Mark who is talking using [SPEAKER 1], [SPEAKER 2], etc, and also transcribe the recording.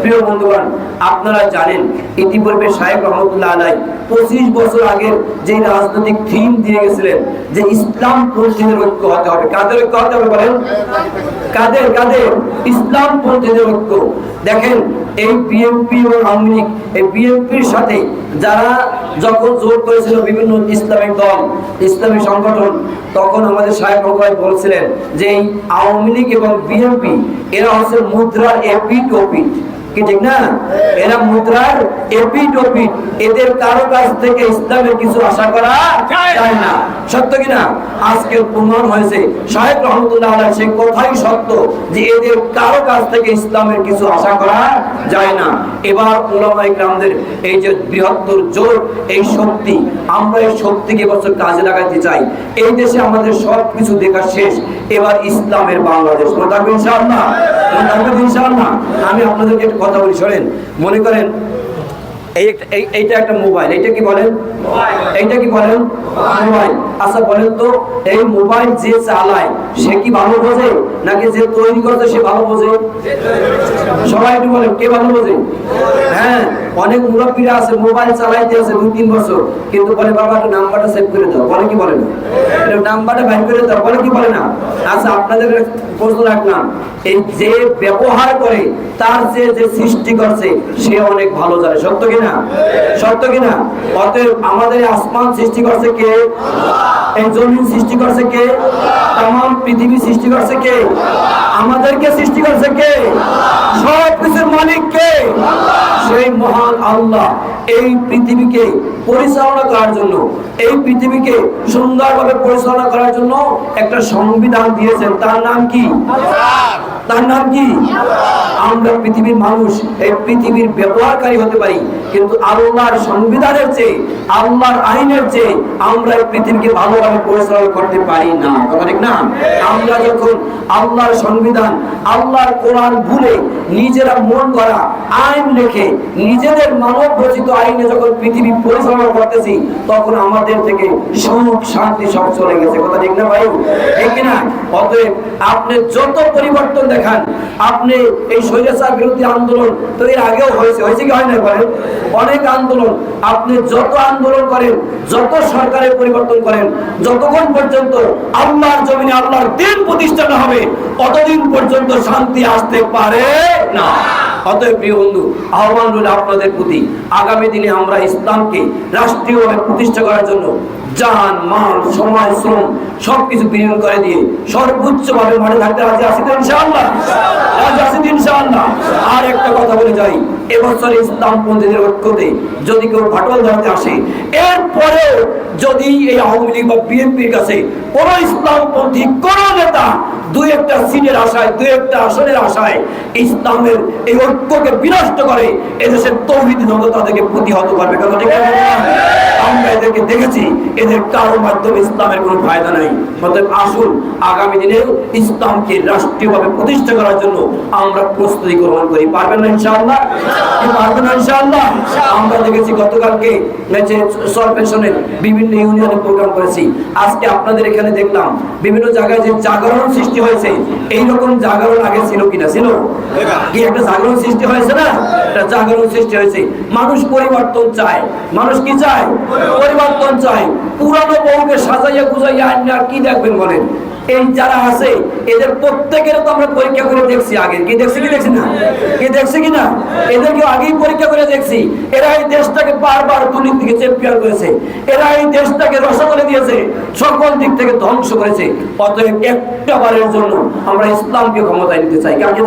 [SPEAKER 1] প্রিয় বন্ধুগণ, আপনারা জানেন, ইতিপূর্বে সাহেব রহমতুল্লাহ আলাই পঁচিশ বছর আগের যে রাজনৈতিক থিম দিয়ে গেছিলেন, যে ইসলাম পন্থীদের ঐক্য হতে হবে। কাদের ঐক্য হতে হবে বলেন? কাদের কাদের? ইসলাম পন্থীদের ঐক্য। দেখেন, এই বিএনপি ও আওয়ামী লীগ, এই বিএনপির সাথে যারা যখন জোর করেছিল বিভিন্ন ইসলামিক দল, ইসলামী সংগঠন, তখন আমাদের সাহেব ভগবান বলছিলেন যে, এই আওয়ামী লীগ এবং বিএনপি, এরা হচ্ছে মুদ্রার এপিট ওপিট কি ঠিক না? এরা মুদ্রার এপিট ওপিট এদের কারও কাছ থেকে ইসলামের কিছু আশা করা যায় না। সত্য কিনা প্রমাণ হয়েছে। সাহেব রহমতুল্লাহ কথাই সত্য যে এদের কারও কাছ থেকে ইসলামের কিছু আশা করা যায় না। এবার ওলামাই গ্রামদের এই যে বৃহত্তর জোর এই শক্তি আমরা এই শক্তিকে বছর কাজে লাগাইতে চাই। এই দেশে আমাদের সব কিছু দেখা শেষ। এবার ইসলামের বাংলাদেশ। থাকবে ইনশাআল্লাহ? থাকবে ইনশাআল্লাহ? আমি আপনাদেরকে কথা বলি শোনেন। মনে করেন এইটা একটা মোবাইল, এইটা কি বলেন? এইটা কি বলেন? মোবাইল। আচ্ছা বলেন তো, এই মোবাইল যে চালায়, সে কি ভালো বোঝে? নাকি যে তৈরি করছে সে ভালো বোঝে? সবাই একটু বলেন, কে ভালো বোঝে? হ্যাঁ অনেক মুরব্বীরা আছে, মোবাইল তিন বছর, কিন্তু বলে, বাবা নাম্বারটা সেভ করে দাও। বলে কি বলে না? নাম্বারটা করে দাও। বলে কি বলে না? আচ্ছা আপনাদের প্রশ্ন রাখলাম, এই যে ব্যবহার করে, তার যে যে সৃষ্টি করছে, সে অনেক ভালো জানে। সত্য কিনা সত্য কিনা? অতএব আমাদের আসমান সৃষ্টি করছে কে? এই জমিন সৃষ্টি করছে কে? তাম পৃথিবী সৃষ্টি করছে কে? আমাদেরকে সৃষ্টি করছে কে? সব কিছুর মালিক কে? সেই মহান আল্লাহ। এই পৃথিবীকে পরিচালনা করার জন্য, এই পৃথিবীকে সুন্দরভাবে পরিচালনা করার জন্য একটা সংবিধান দিয়েছেন। তার নাম কি? তার নাম কি? আমরা পৃথিবীর মানুষ, এই পৃথিবীর ব্যবহারকারী হতে পারি, কিন্তু আল্লাহর সংবিধানের চেয়ে, আল্লাহর আইনের চেয়ে আমরা এই পৃথিবীকে ভালোভাবে পরিচালনা করতে পারি না। ঠিক না? আমরা যখন আল্লাহর সংবিধান, আল্লাহর কোরআন ভুলে নিজেরা মন করা আইন লেখে নিজেদের মানব রচিত আইনে যখন পৃথিবী পরিচালনা করতেছি, তখন আমাদের থেকে সুখ, শান্তি সব চলে গেছে। কথা ঠিক না ভাই? ঠিক না অতএব আপনি যত পরিবর্তন দেখান। আপনি এই স্বৈরাচার বিরোধী আন্দোলন তো এর আগেও হয়েছে হয়েছে কি হয় না করেন অনেক আন্দোলন, আপনি যত আন্দোলন করেন, যত সরকারের পরিবর্তন করেন, যতক্ষণ পর্যন্ত আল্লাহর জমিনে আল্লাহর দিন প্রতিষ্ঠা না হবে, ততদিন পর্যন্ত শান্তি আসতে পারে না। অতএব প্রিয় বন্ধু, আহ্বান রইল আপনাদের প্রতি। আগামী দিনে আমরা ইসলামকে রাষ্ট্রীয়ভাবে প্রতিষ্ঠা করার জন্য জান মাল সময়, শ্রম সবকিছু বিনিয়োগ করে দিয়ে সর্বোচ্চ ভাবে থাকতে রাজি আছি তো রাজি আছি তো আর একটা কথা বলে যাই, এবছর ইসলাম পন্থীদের ঐক্যতে যদি কেউ ফাটল আসে যদি এই আওয়ামী লীগ বা বিএনপির কাছে কোন ইসলামপন্থী কোন নেতা দুই একটা আশায় দুই একটা আসনের আশায় ইসলামের এই ঐক্যকে বিনষ্ট করে, এদেশের তৌহিদি দ্বন্দ্ব তাদেরকে প্রতিহত করবে। কথা ঠিক আছে? আমরা এদেরকে দেখেছি, এদের কারও মাধ্যমে ইসলামের কোনো ফায়দা আসুন, আগামী ইসলামকে রাষ্ট্রীয়ভাবে প্রতিষ্ঠা করার জন্য আমরা প্রস্তুতি গ্রহণ করি। পারবেন না পারবেন না আমরা দেখেছি গতকালকে যে সরপেশনের বিভিন্ন ইউনিয়নে প্রোগ্রাম করেছি। আজকে আপনাদের এখানে দেখলাম, বিভিন্ন জায়গায় যে জাগরণ সৃষ্টি হয়েছে, এইরকম জাগরণ আগে ছিল কিনা ছিল? কি একটা জাগরণ সৃষ্টি হয়েছে না? একটা জাগরণ সৃষ্টি হয়েছে। মানুষ পরিবর্তন চায়। মানুষ কি চায়? পরিবর্তন। চায়। পুরানো বউকে সাজাইয়া গুজাইয়া আনলে আর কি দেখবেন বলেন? এই যারা আছে, এদের প্রত্যেকের তো আমরা পরীক্ষা করে দেখছি আগে। কি দেখছি কি দেখছি না? কি দেখছি কি না? এদেরকে আগেই পরীক্ষা করে দেখছি। এরা এই দেশটাকে বারবার দুর্নীতিকে চ্যাম্পিয়ন করেছে এরা এই দেশটাকে রসগোলে দিয়েছে। সকল দিক থেকে ধ্বংস করেছে। অতএব একটা বারের জন্য আমরা ইসলামকে ক্ষমতায় নিতে চাই। কাকে